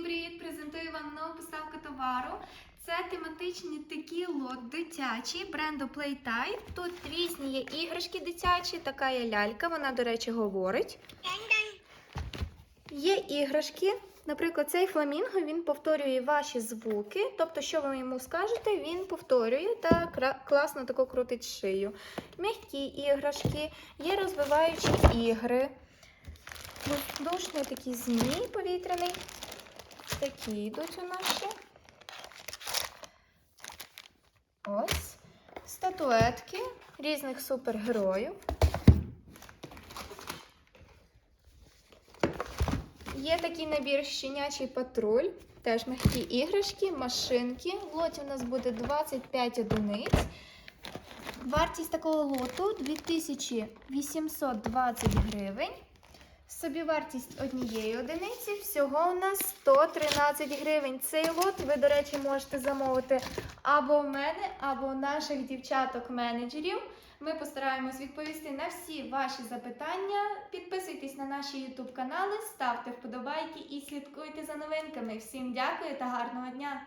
Всім привіт! Презентую вам нову поставку товару. Це тематичні такі лот дитячі бренду Playtime. Тут різні є іграшки дитячі, така є лялька, вона, до речі, говорить. Є іграшки. Наприклад, цей фламінго він повторює ваші звуки. Тобто, що ви йому скажете, він повторює та класно тако крутить шию. М'які іграшки, є розвиваючі ігри. Воздушний такий змій повітряний. Такі йдуть у нас ще. Ось. Статуетки різних супергероїв. Є такий набір щенячий патруль, теж м'які іграшки, машинки. В лоті у нас буде 25 одиниць. Вартість такого лоту 2820 гривень. Собівартість однієї одиниці всього у нас 113 гривень. Цей лот ви, до речі, можете замовити або в мене, або у наших дівчаток-менеджерів. Ми постараємось відповісти на всі ваші запитання. Підписуйтесь на наші YouTube канали, ставте вподобайки і слідкуйте за новинками. Всім дякую та гарного дня!